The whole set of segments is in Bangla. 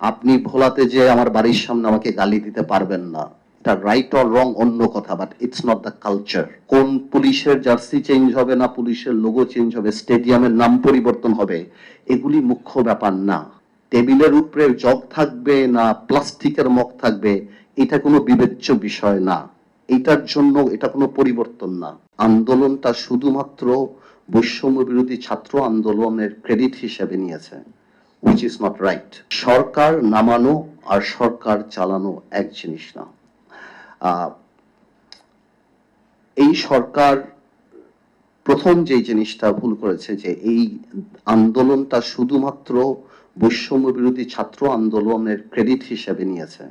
আপনি ভোলাতে যে আমার বাড়ির সামনে আমাকে গালি দিতে পারবেন না, এটা রাইট অর রং অন্য কথা but it's not the culture কোন পুলিশের জার্সি চেঞ্জ হবে না, পুলিশের লোগো চেঞ্জ হবে স্টেডিয়ামের নাম পরিবর্তন হবে, এগুলি মুখ্য ব্যাপার না। টেবিলের উপরে জগ থাকবে না, প্লাস্টিকের মগ থাকবে, এটা কোনো বিবেচ্য বিষয় না। এটার জন্য এটা কোনো পরিবর্তন না। আন্দোলনটা শুধুমাত্র বৈষম্য বিরোধী ছাত্র আন্দোলনের ক্রেডিট হিসেবে নিয়েছে। উইচ ইজ নট রাইট সরকার নামানো আর সরকার চালানো এক জিনিস না। এই সরকার প্রথম যে জিনিসটা ভুল করেছে যে এই আন্দোলনটা শুধুমাত্র বৈষম্য বিরোধী ছাত্র আন্দোলনের ক্রেডিট হিসেবে নিয়েছে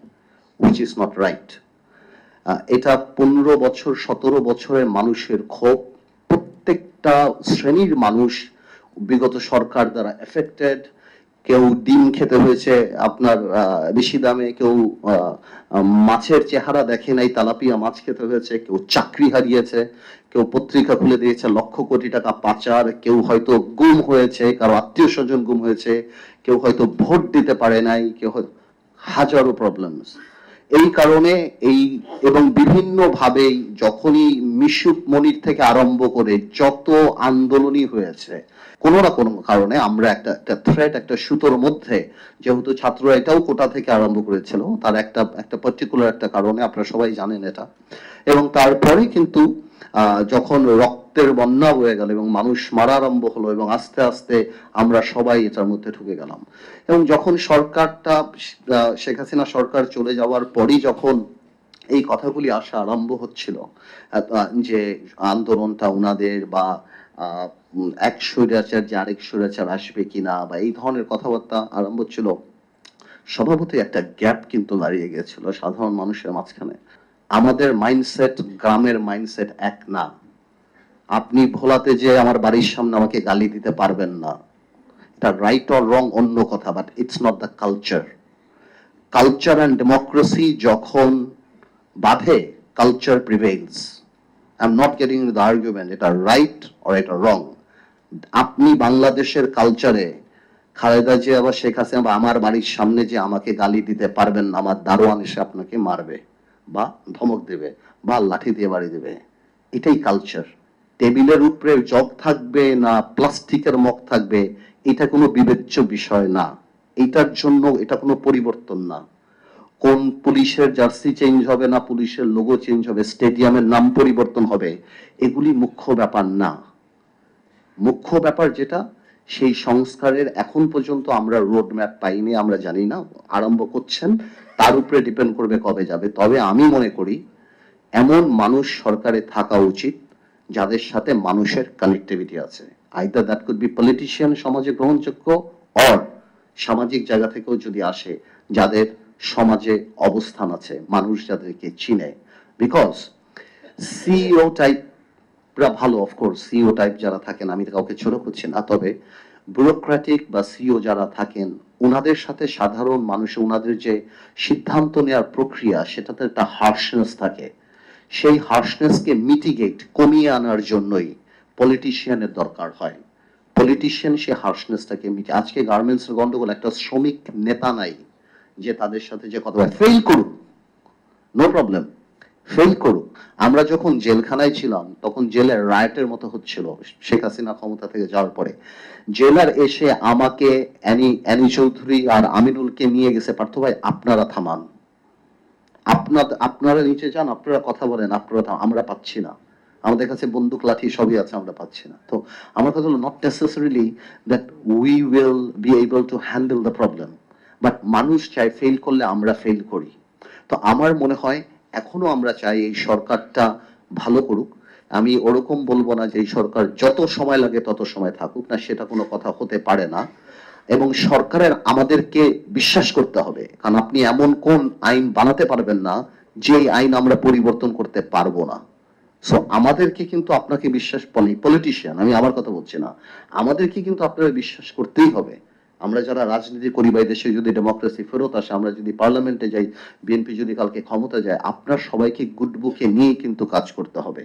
উইচ ইজ নট রাইট এটা পনেরো বছর, সতেরো বছরের মানুষের ক্ষোভ, প্রত্যেকটা শ্রেণির মানুষ বিগত সরকার দ্বারা এফেক্টেড কেউ ডিম খেতে হয়েছে, আপনার বেশি দামে কেউ মাছের চেহারা দেখে নাই, তালাপিয়া মাছ খেতে হয়েছে, কেউ চাকরি হারিয়েছে, কেউ পত্রিকা খুলে দিয়েছে, লক্ষ কোটি টাকা পাচার, কেউ হয়তো গুম হয়েছে, কারও আত্মীয় স্বজন গুম হয়েছে, কেউ হয়তো ভোট দিতে পারে নাই, কেউ হয়তো হাজারো প্রবলেমস এই কারণে এই এবং বিভিন্ন ভাবেই যখনই মিশুক মনির থেকে আরম্ভ করে যত আন্দোলনই হয়েছে, কোনো না কোনো কারণে আমরা একটা একটা থ্রেড একটা সুতোর মধ্যে, যেহেতু ছাত্ররা এটাও কোটা থেকে আরম্ভ করেছিল, তার একটা একটা পার্টিকুলার একটা কারণে আপনারা সবাই জানেন এটা। এবং তারপরে কিন্তু যখন রক্তের বন্যা হয়ে গেল এবং মানুষ মারা আরম্ভ হলো এবং আস্তে আস্তে আমরা সবাই এটার মধ্যে ঢুকে গেলাম। এবং যখন সরকারটা শেখ হাসিনা সরকার চলে যাওয়ার পরই যখন এই কথাগুলি আসা আরম্ভ হচ্ছিল যে আন্দোলনটা উনাদের বা এক স্বৈরাচার যে আরেক স্বৈরাচার আসবে কিনা বা এই ধরনের কথাবার্তা আরম্ভ ছিল স্বভাবতই একটা গ্যাপ কিন্তু দাঁড়িয়ে গেছিল সাধারণ মানুষের মাঝখানে। আমাদের মাইন্ডসেট গ্রামের মাইন্ডসেট এক না। আপনি ভোলাতে যে আমার বাড়ির সামনে আমাকে গালি দিতে পারবেন না, এটা রাইট অর রং অন্য কথা but it's not the culture culture and democracy যখন বাধে culture prevails I am not getting the argument এটা রাইট অর এটা রং আপনি বাংলাদেশের কালচারে খালেদা জিয়া বা শেখ হাসিনা বা আমার বাড়ির সামনে যে আমাকে গালি দিতে পারবেন না, আমার দারোয়ান এসে আপনাকে মারবে বা ধমক দেবে বা লাঠি দিয়ে বাড়ি দেবে, এটাই কালচার টেবিলের উপরে জগ থাকবে না, প্লাস্টিকের মগ থাকবে, এটা কোনো বিবেচ্য বিষয় না। এটার জন্য এটা কোনো পরিবর্তন না। কোন পুলিশের জার্সি চেঞ্জ হবে না, পুলিশের লোগো চেঞ্জ হবে, স্টেডিয়ামের নাম পরিবর্তন হবে, এগুলি মুখ্য ব্যাপার না। মুখ্য ব্যাপার যেটা, সেই সংস্কারের এখন পর্যন্ত আমরা রোড ম্যাপ পাইনি, আমরা জানি না, আরম্ভ করছেন, তার উপরে ডিপেন্ড করবে কবে যাবে। তবে আমি মনে করি, এমন মানুষ সরকারে থাকা উচিত যাদের সাথে মানুষের কানেক্টিভিটি আছে। Either that could be politician সমাজে গ্রহণযোগ্য অর সামাজিক জায়গা থেকেও যদি আসে, যাদের সমাজে অবস্থান আছে, মানুষ যাদেরকে চিনে। বিকজ সিইও টাইপ রা ভালো অফকোর্স সিইও টাইপ যারা থাকেন, আমি কাউকে ছোট করছি না, তবে ব্যুরোক্রেটিক বা সিইও যারা থাকেন ওনাদের সাথে সাধারণ মানুষ ওনাদের যে সিদ্ধান্ত নেওয়ার প্রক্রিয়া, সেটাতে একটা হার্শনেস থাকে। সেই হার্শনেসকে মিটিগেট কমিয়ে আনার জন্যই পলিটিশিয়ানের দরকার হয়। পলিটিশিয়ান সে হার্শনেসটাকে মিটে আজকে গার্মেন্টস গন্ডগোল, একটা শ্রমিক নেতা নাই যে তাদের সাথে যে কথা ফেল করুক নো প্রবলেম ফেল করুক আমরা যখন জেলখানায় ছিলাম, তখন জেলের রায়টের মতো হচ্ছিল, শেখ হাসিনা ক্ষমতা থেকে যাওয়ার পরে। জেলার এসে আমাকে, অ্যানি অ্যানি চৌধুরী আর আমিনুলকে নিয়ে গেছে, পার্থ ভাই, আপনারা থামান। আপনার আপনারা নিচে যান, আপনারা কথা বলেন, আপনারা আমরা পাচ্ছি না। আমাদের কাছে বন্দুক, লাঠি সবই আছে, আমরা পাচ্ছি না। তো আমার কথা হলো not necessarily that we will be able to handle the problem but মানুষ চাই ফেল করলে আমরা ফেল করি। তো আমার মনে হয়, এখনও আমরা চাই এই সরকারটা ভালো করুক। আমি ওরকম বলব না যে এই সরকার যত সময় লাগে তত সময় থাকুক, না সেটা কোনো কথা হতে পারে না। এবং সরকারের আমাদেরকে বিশ্বাস করতে হবে। কারণ আপনি এমন কোন আইন বানাতে পারবেন না যে আইন আমরা পরিবর্তন করতে পারব না। সো আমাদেরকে কিন্তু আপনাকে বিশ্বাস পলিটিশিয়ান আমি আমার কথা বলছি না, আমাদেরকে কিন্তু আপনারা বিশ্বাস করতেই হবে। আমরা যারা রাজনীতি করি বা দেশে যদি ডেমোক্রেসি ফেরত আসে, আমরা যদি পার্লামেন্টে যাই বিএনপি যদি কালকে ক্ষমতা যায়, আপনার সবাইকে গুড বুকে নিয়ে কিন্তু কাজ করতে হবে।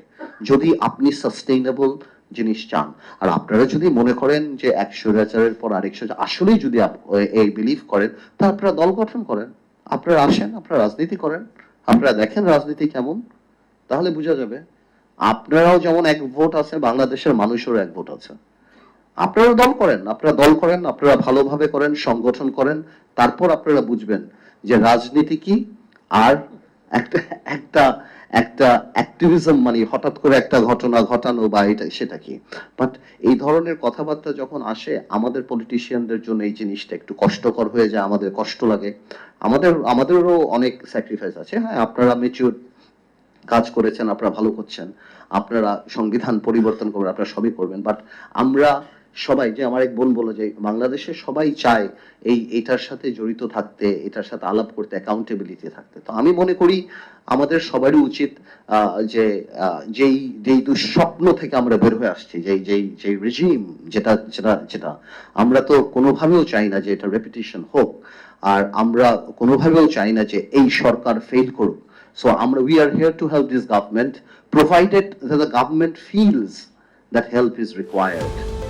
যদি আপনি সাস্টেইনেবল জিনিস চান। আর আপনারা যদি মনে করেন যে এক স্বৈরাচারের পর আরেক আসলেই যদি এই বিলিভ করেন, তা আপনারা দল গঠন করেন। আপনারা আসেন, আপনারা রাজনীতি করেন। আপনারা দেখেন রাজনীতি কেমন, তাহলে বোঝা যাবে। আপনারাও যেমন এক ভোট আছে, বাংলাদেশের মানুষেরও এক ভোট আছে। আপনারা দল করেন, আপনারা দল করেন, আপনারা ভালোভাবে করেন, সংগঠন করেন, তারপর আপনারা বুঝবেন যে রাজনীতি কি, আর একটা একটা একটা অ্যাক্টিভিজম মানে হঠাৎ করে একটা ঘটনা ঘটানো বা এটা, সেটা কি? বাট এই ধরনের কথাবার্তা যখন আসে, আমাদের পলিটিশিয়ানদের জন্য এই জিনিসটা একটু কষ্টকর হয়ে যায়, আমাদের কষ্ট লাগে। আমাদের, আমাদেরও অনেক স্যাক্রিফাইস আছে। হ্যাঁ আপনারা মেচিউর কাজ করেছেন, আপনারা ভালো করছেন। আপনারা সংবিধান পরিবর্তন করবেন, আপনারা সবই করবেন। বাট আমরা সবাই যে আমার এক বোন বলে যে বাংলাদেশে সবাই চায় এই এটার সাথে জড়িত থাকতে এটার সাথে আলাপ করতে অ্যাকাউন্টেবিলিটি থাকতে তো আমি মনে করি আমাদের সবারই উচিত যে যেই যেই দুঃস্বপ্ন থেকে আমরা বের হয়ে আসছি যেই যেই যেই রেজিম যেটা যেটা যেটা আমরা তো কোনোভাবেও চাই না যে এটা রেপিটেশন হোক আর আমরা কোনোভাবেও চাই না যে এই সরকার ফেল করুক So আমরা we are here to help this government, provided the government feels that help is required.